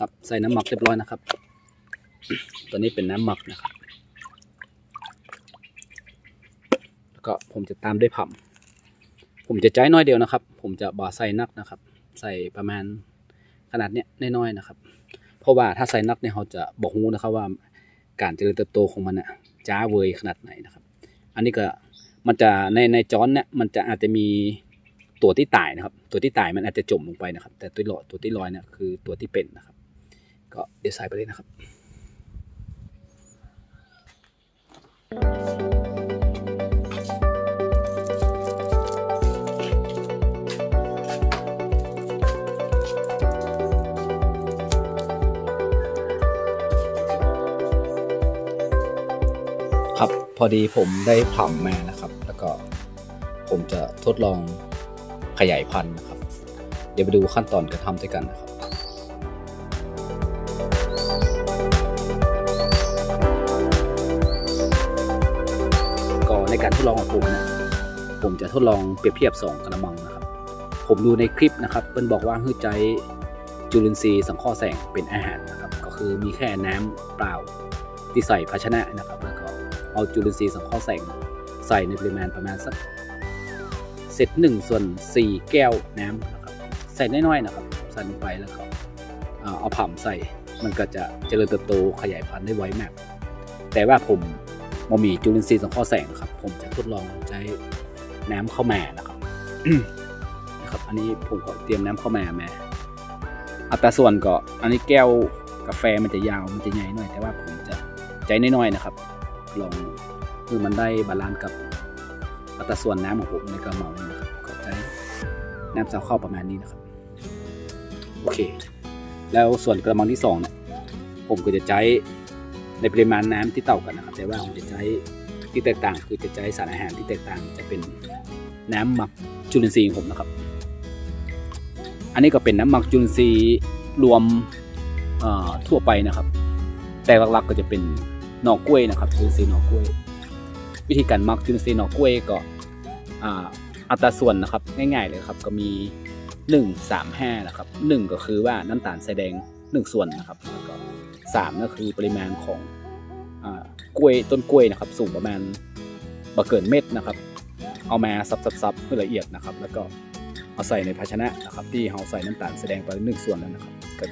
ครับใส่น้ำหมักเรียบร้อยนะครับตัวนี้เป็นน้ำหมักนะครับ แล้วก็ผมจะตามด้วยผัมผมจะใจน้อยเดียวนะครับ ผมจะบ่ใส่นักนะครับ ใส่ประมาณขนาดเนี้ยน้อยๆนะครับ เพราะว่าถ้าใส่นักเนี่ยเขาจะบอกฮู้นะครับว่าการเจริญเติบโตของมันน่ะจ้าเวยขนาดไหนนะครับ อันนี้ก็มันจะในในจอนเนี่ยมันจะอาจจะมีตัวที่ตายนะครับ ตัวที่ตายมันอาจจะจมลงไปนะครับ แต่ตัวหลอตัวที่ลอยเนี่ยคือตัวที่เป็นนะครับ ก็ดี๋ยวใส่ไปเลยนะครับครับพอดีผมได้ผ่ำมานะครับ แล้วก็ผมจะทดลองขยายพันธุ์นะครับ เดี๋ยวไปดูขั้นตอนการทำด้วยกันนะครับ ในการทดลองของผมเนี่ยผมจะทดลองเปรียบเทียบสองกระมังนะครับ ผมดูในคลิปนะครับเปิ้นบอกว่าให้ใจจุลินทรีย์สังเคราะห์แสงเป็นอาหารนะครับ ก็คือมีแค่น้ำเปล่าที่ใส่ภาชนะนะครับแล้วก็เอาจุลินทรีย์สังเคราะห์แสงใส่ในปริมาณประมาณสักเศษหนึ่งส่วนสี่แก้วน้ำนะครับใส่น้อยๆนะครับใส่ลงไปแล้วก็เอาผ่ำใส่มันก็จะเจริญเติบโตขยายพันธุ์ได้ไวมาก แต่ว่าผม มมีจุลินทรีย์สังเคราะห์แสงครับ ผมจะทดลองใช้น้ำข้ามานะครับนะครับ อันนี้ผมก็เตรียมน้ำข้ามามาอัตราส่วนก็อันนี้แก้วกาแฟมันจะยาวมันจะใหญ่หน่อย แต่ว่าผมจะใจน้อยๆนะครับ ลองคือมันได้บาลานซ์กับอัตราส่วนน้ำของผมในกระมังนะครับก็ใช้น้ำสาวข้าวประมาณนี้นะครับโอเค แล้วส่วนกระมังที่สองเนี่ยผมก็จะใช้ ในปริมาณน้ำที่เต่ากันนะครับ แต่ว่าผมจะใช้ที่แตกต่างคือจะใช้สารอาหารที่แตกต่างจะเป็นน้ำหมักจุลินทรีย์ของผมนะครับ อันนี้ก็เป็นน้ำหมักจุลินทรีย์รวมทั่วไปนะครับ แต่หลักๆก็จะเป็นหน่อกล้วยนะครับจุลินทรีย์หน่อกล้วย วิธีการหมักจุลินทรีย์หน่อกล้วยก็อัตราส่วนนะครับง่ายๆเลยครับก็มี 1 3 5นะครับ1ก็คือว่าน้ำตาลทรายแดง 1 ส่วนนะครับแล้วก 3ก็คือปริมาณของอกล้วยต้นกล้วยนะครับสูงประมาณบ่เกินเม็ดนะครับ เอามาซับๆๆให้ละเอียดนะครับ แล้วก็เอาใส่ในภาชนะนะครับ ที่เราใส่น้ำตาลแสดงไปหนึ่งส่วนแล้วนะครับก็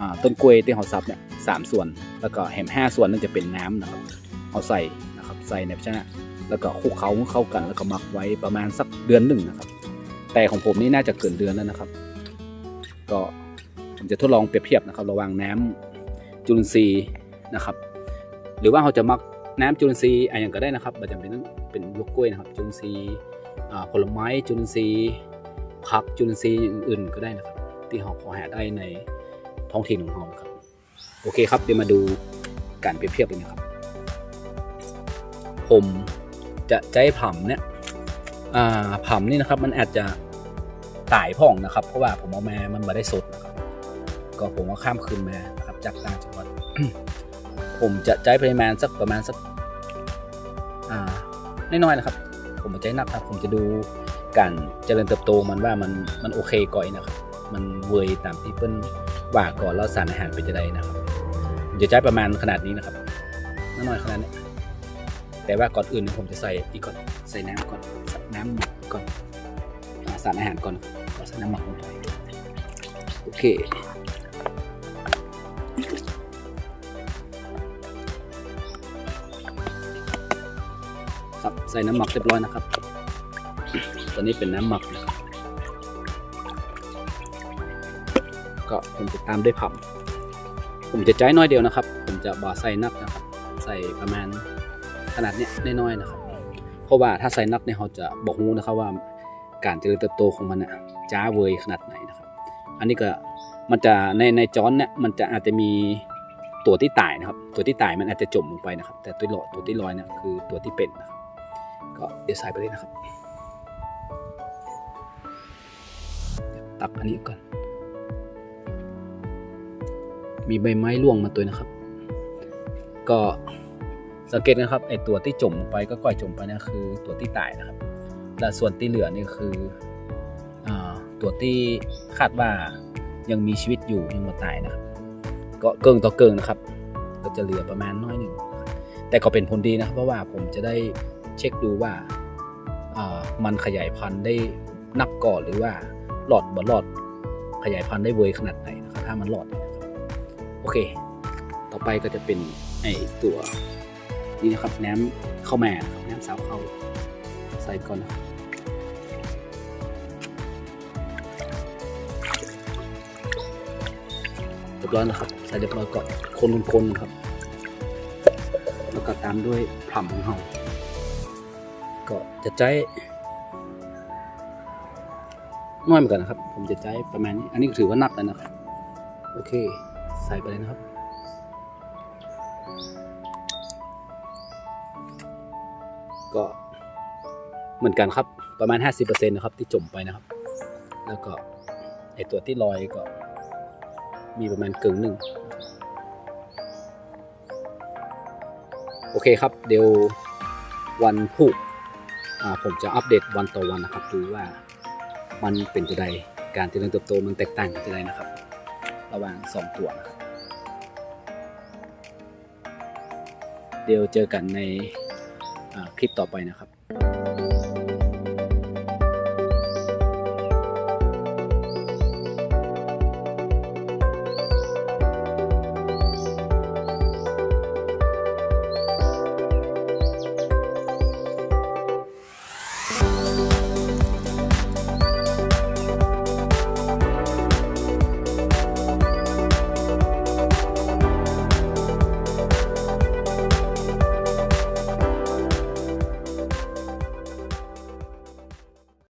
อ่าต้นกล้วยที่เราซับเนี่ยสามส่วน แล้วก็แหมห้าส่วนนั่นจะเป็นน้ำนะครับ เอาใส่นะครับใส่ในภาชนะ แล้วก็คลุกเคล้าเข้ากันแล้วก็หมักไว้ประมาณสักเดือนหนึ่งนะครับ แต่ของผมนี่น่าจะเกินเดือนแล้วนะครับ ก็ผมจะทดลองเปรียบเทียบนะครับ ระหว่างน้ำ จุลินทรีย์นะครับ หรือว่าเราจะมักน้ำจุลินทรีย์อะไรอย่างก็ได้นะครับมันจะเป็นต้องเป็นลวกกล้วยนะครับ จุลินทรีย์ผลไม้จุลินทรีย์ผักจุลินทรีย์อื่นๆก็ได้นะครับ ที่เราพอหาได้ในท้องถิ่นของเราครับ โอเคครับเดี๋ยวมาดูการเปรียบเทียบกันนะครับ ผมจะใช้ผ่ำเนี่ยผ่ำนี่นะครับมันอาจจะตายพ่องนะครับ เพราะว่าผมเอามามันมาได้สดนะครับ ก็ผมเอาข้ามคืนมา จากต่างจังหวัด ผมจะใช้ปริมาณสักประมาณสักอ่าน้อยๆนะครับ ผมจะใช้นักครับ ผมจะดูการเจริญเติบโตมันว่ามันมันโอเคก่อยนะครับ มันเวยตามที่เปิ้ลว่าก่อนแล้วสารอาหารเป็นจะได้นะครับผมจะใช้ประมาณขนาดนี้นะครับน้อยๆขนาดนี้แต่ว่าก่อนอื่นผมจะใส่อีกก่อนใส่น้ำก่อนใส่น้ำหมักก่อนอ่าสารอาหารก่อนใส่น้ำหมักลงไปโอเค ครับ ใส่น้ำหมักเรียบร้อยนะครับ ตอนนี้เป็นน้ำหมักนะครับก็ผมจะตามด้วยผัมผมจะใจน้อยเดียวนะครับ ผมจะบ่ใส่นักนะครับ ใส่ประมาณขนาดเนี้ยน้อยๆนะครับ เพราะว่าถ้าใส่นักเนี่ยเขาจะบอกฮู้นะครับว่าการเจริญเติบโตของมันน่ะจ้าเวยขนาดไหนนะครับ อันนี้ก็มันจะในในจอนเนี่ยมันจะอาจจะมีตัวที่ตายนะครับ ตัวที่ตายมันอาจจะจมลงไปนะครับ แต่ตัวหลอยตัวที่ลอยเนี่ยคือตัวที่เป็นนะครับ ก็เดี๋ยวใส่ไปเลยนะครับ ตักอันนี้ก่อน มีใบไม้ร่วงมาตัวนะครับ ก็สังเกตนะครับไอตัวที่จมไปก็ก่อยจมไปนะคือตัวที่ตายนะครับ และส่วนที่เหลือนี่คืออตัวที่คาดว่ายังมีชีวิตอยู่ยังไมาตายนะครับ ก็เกิงต่อเกิงนะครับ ก็จะเหลือประมาณน้อยหนึ่งแต่ก็เป็นผลดีนะครับ เพราะว่าผมจะได้ เช็คดูว่ามันขยายพันธุ์ได้นักก่อนหรือว่าหลอดบ่หลอดขยายพันธุ์ได้เวยขนาดไหนนะครับถ้ามันหลอดนะครับโอเค ต่อไปก็จะเป็นไอตัวนี่นะครับแหนมข้าวแม่นะครับแหนมสาวเข้าใส่ก่อนนะครับเรียบร้อยนะครับใส่เรียบร้อยก่อนคนๆนะครับ แล้วก็ตามด้วยผํของเรา ก็จะใจน้อยเหมือนกันนะครับ ผมจะใจประมาณนี้ อันนี้ถือว่านักแล้วนะครับ โอเค ใส่ไปเลยนะครับ ก็เหมือนกันครับ ประมาณ 50%นะครับที่จมไปนะครับ แล้วก็ไอตัวที่ลอยก็มีประมาณกึ่งหนึ่ง โอเคครับ เดี๋ยววันพุธอ่ ผมจะอัปเดตวันต่อวันนะครับ ดูว่ามันเป็นจะใดการเจริญเติบโตมันแตกต่างกันจะใดนะครับ ระหว่างสองตัวนะครับเดี๋ยวเจอกันในคลิปต่อไปนะครับ